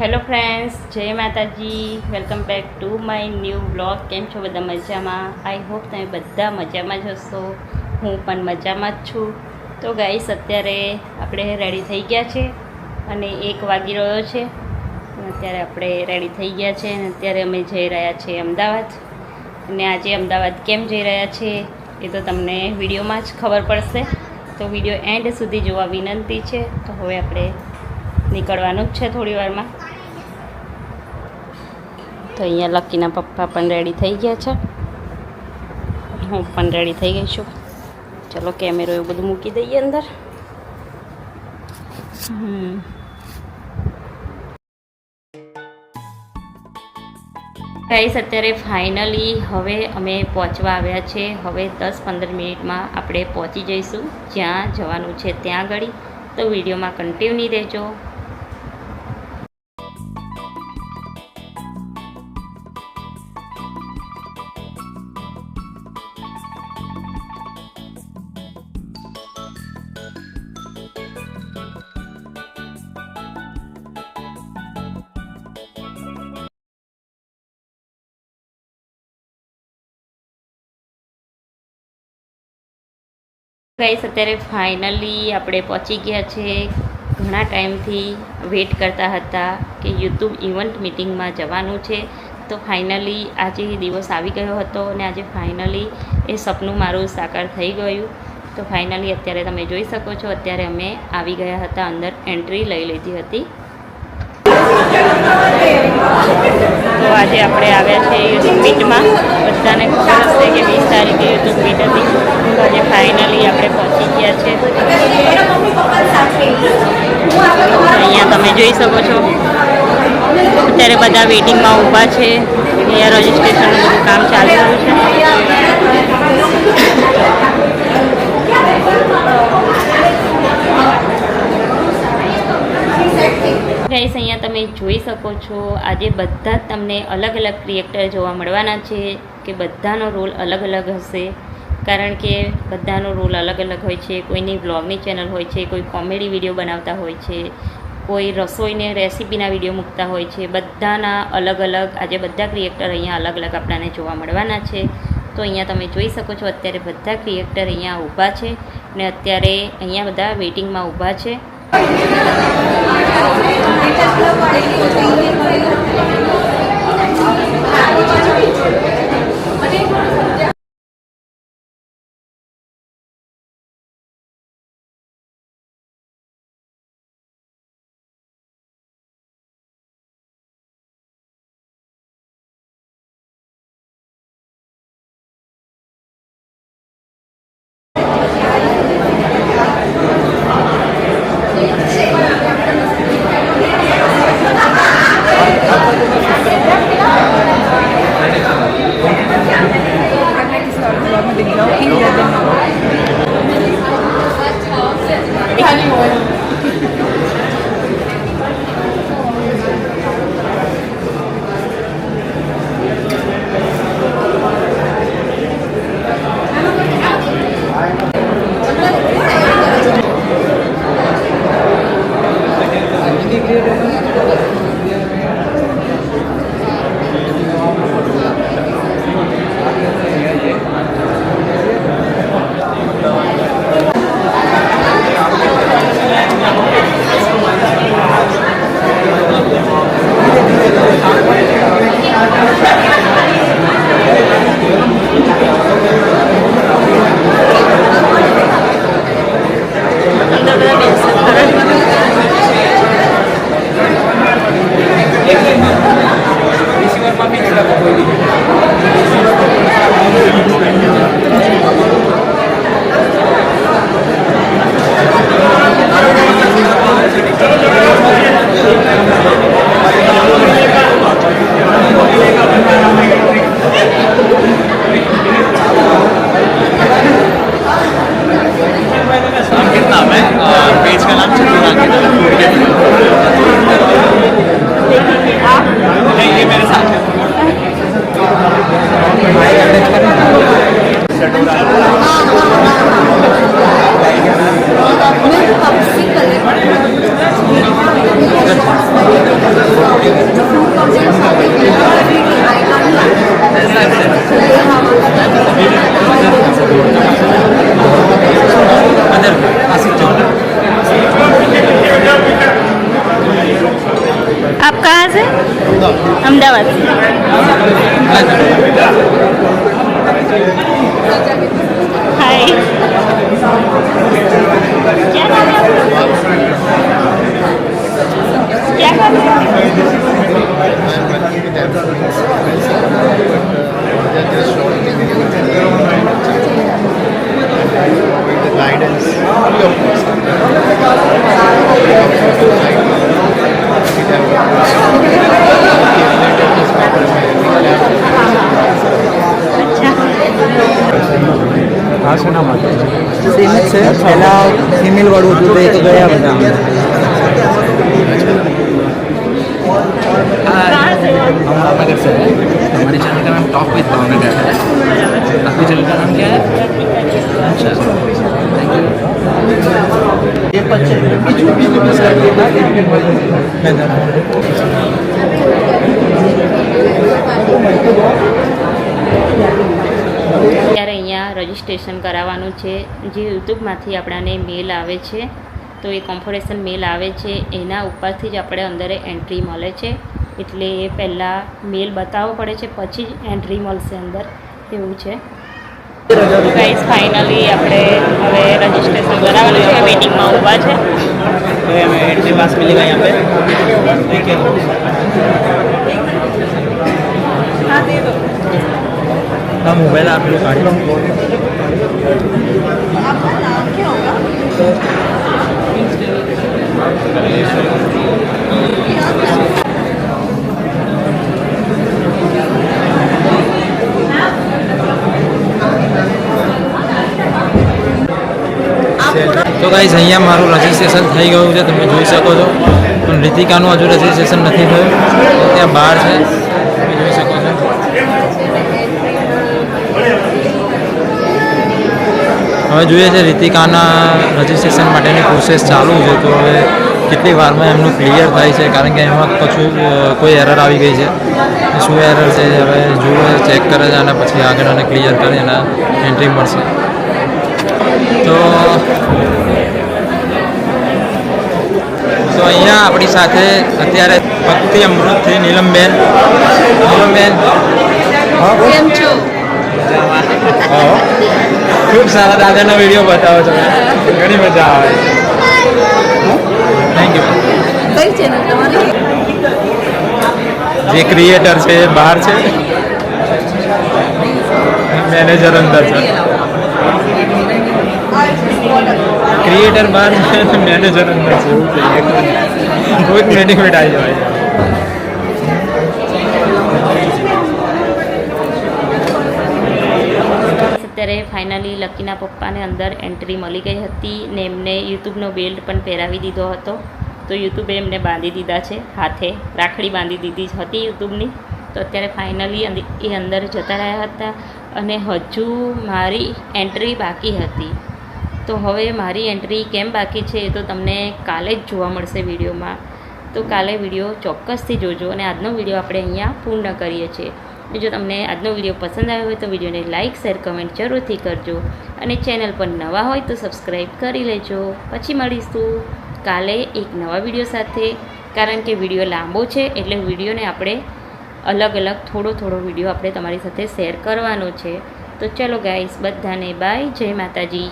Hello friends જય Mataji. Welcome back to my new blog કેમ છો બધા મજામાં? આઈ હોપ તમે બધા મજામાં જ હશો. હું પણ મજામાં જ છું. તો ગાઈસ અત્યારે આપણે રેડી થઈ ગયા છે અને એક વાગી રહ્યો છે. અત્યારે આપણે રેડી થઈ ગયા છે અને અત્યારે અમે જઈ રહ્યા છીએ અમદાવાદ. અને આજે અમદાવાદ કેમ જઈ રહ્યા છે એ તો તમને વિડીયોમાં જ ખબર પડશે. તો વીડિયો એન્ડ સુધી જોવા વિનંતી છે. તો હવે આપણે નીકળવાનું જ છે થોડી વારમાં. તો અહીંયા લકીના પપ્પા પણ રેડી થઈ ગયા છે. હું પણ રેડી થઈ ગઈ છું. ચલો કેમેરો એવું બધું મૂકી દઈએ અંદર. હમ. ગાઈસ અત્યારે ફાઇનલી હવે અમે પહોંચવા આવ્યા છે. હવે દસ પંદર મિનિટમાં આપણે પહોંચી જઈશું. જ્યાં જવાનું છે ત્યાં આગળ. તો વિડીયોમાં કન્ટિન્યુ રહેજો. ગાઈસ અત્યારે ફાઇનલી આપણે પહોંચી ગયા છે. ઘણા ટાઈમથી વેઇટ કરતા હતા કે યુટ્યુબ ઇવેન્ટ મિટિંગમાં જવાનું છે. તો ફાઇનલી આજે દિવસ આવી ગયો હતો અને આજે ફાઇનલી એ સપનું મારું સાકાર થઈ ગયું. તો ફાઇનલી અત્યારે તમે જોઈ શકો છો, અત્યારે અમે આવી ગયા હતા અંદર એન્ટ્રી લઈ લીધી હતી. તો આજે આપણે આવ્યા છે યુટ્યુબ મીટમાં બધાને ખબર હશે કે વીસ તારીખે યુટ્યુબ મીટ હતી. તો આજે ફાઇનલી આપણે પહોંચી ગયા છે અહીંયા તમે જોઈ શકો છો. અત્યારે બધા વેઇટિંગમાં ઊભા છે. અહીંયા રજિસ્ટ્રેશનનું કામ ચાલી રહ્યું છે. ગાઈસ, અહીંયા તમે જોઈ શકો છો, આજે બધા જ તમને અલગ અલગ ક્રિએક્ટર જોવા મળવાના છે કે બધાનો રોલ અલગ અલગ હશે. કારણ કે બધાનો રોલ અલગ અલગ હોય છે, કોઈની વ્લોગની ચેનલ હોય છે, કોઈ કોમેડી વીડિયો બનાવતા હોય છે, કોઈ રસોઈને રેસીપીના વીડિયો મૂકતા હોય છે, બધાના અલગ અલગ, આજે બધા ક્રિએક્ટર અહીંયા અલગ અલગ આપણાને જોવા મળવાના છે. તો અહીંયા તમે જોઈ શકો છો, અત્યારે બધા ક્રિએક્ટર અહીંયા ઊભા છે ને અત્યારે અહીંયા બધા વેઇટિંગમાં ઊભા છે. করে અમદાવાદ ફિમેલ વાળું હતું તો એ તો ગયા બધા कहाँ से हो आप? भावनगर से है हमारे चैनल का नाम टॉप विद भावनगर है आपके चैनल का नाम क्या है अच्छा એ પછી બીજું બીજું બસ ત્યારે રજિસ્ટ્રેશન કરાવવાનું છે જે યુટ્યુબમાંથી આપણાને મેલ આવે છે તો એ કોન્ફોરેશન મેલ આવે છે એના ઉપરથી જ આપણે અંદર એન્ટ્રી મળે છે એટલે એ પહેલાં મેલ બતાવવો પડે છે પછી જ એન્ટ્રી મળશે અંદર એવું છે ગાઈઝ ફાઇનલી આપણે હવે રજિસ્ટ્રેશન કરાવવાનું છે વેટિંગમાં ઊભા છે हमें एंट्री पास मिलेगा यहाँ पे देखिए हाँ मोबाइल આ મોબાઈલ આપેલું કાઢી તો ગાઈઝ અહીંયા મારું રજિસ્ટ્રેશન થઈ ગયું છે તમે જોઈ શકો છો. પણ રીતિકાનું હજુ રજિસ્ટ્રેશન નથી થયું. ત્યાં બહાર છે. હવે જોઈએ છે, રીતિકાના રજિસ્ટ્રેશન માટેની પ્રોસેસ ચાલુ છે, તો હવે કેટલી વારમાં એમનું ક્લિયર થાય છે, કારણ કે એમાં કશું કોઈ એરર આવી ગઈ છે. શું એરર છે, હવે જુએ ચેક કરે છે અને પછી આગળ અને ક્લિયર કરે એના એન્ટ્રી મળશે. તો તો અહીંયા આપણી સાથે અત્યારે ભક્તિ અમૃતથી નીલમબેન નીલમબેન કેમ છો હા. ખૂબ સારા દાદાનો વીડિયો બતાવો છો. ઘણી મજા આવે થેન્ક યુ કઈ ચેનલ તમારી? જે ક્રિએટર છે એ બહાર છે. મેનેજર અંદર છે. ક્રિએટર બહાર છે મેનેજર અંદર છે. એવું છે કોઈ મિનિટ મિનિટ આવી જવાય અત્યારે ફાઇનલી લકીના પપ્પાને અંદર એન્ટ્રી મળી ગઈ હતી ને એમને યુટ્યુબનો બેલ્ટ પણ પહેરાવી દીધો હતો. તો યુટ્યુબે એમને બાંધી દીધા છે, હાથે રાખડી બાંધી દીધી હતી યુટ્યુબની. તો અત્યારે ફાઇનલી એ અંદર જતા રહ્યા હતા અને હજુ મારી એન્ટ્રી બાકી હતી. તો હવે મારી એન્ટ્રી કેમ બાકી છે એ તો તમને કાલે જ જોવા મળશે વિડીયોમાં. તો કાલે વીડિયો ચોક્કસથી જોજો અને આજનો વીડિયો આપણે અહીંયા પૂર્ણ કરીએ છીએ. જો તમને આજનો વીડિયો પસંદ આવ્યો હોય તો વિડીયોને લાઇક શેર, કમેન્ટ જરૂરથી કરજો અને ચેનલ પર નવા હોય તો સબસ્ક્રાઈબ કરી લેજો. પછી મળીશું કાલે એક નવા વીડિયો સાથે. કારણ કે વીડિયો લાંબો છે એટલે વિડીયોને આપણે અલગ અલગ થોડો થોડો વીડિયો આપણે તમારી સાથે શેર કરવાનો છે. તો ચલો ગાઈસ બધાને બાય જય માતાજી.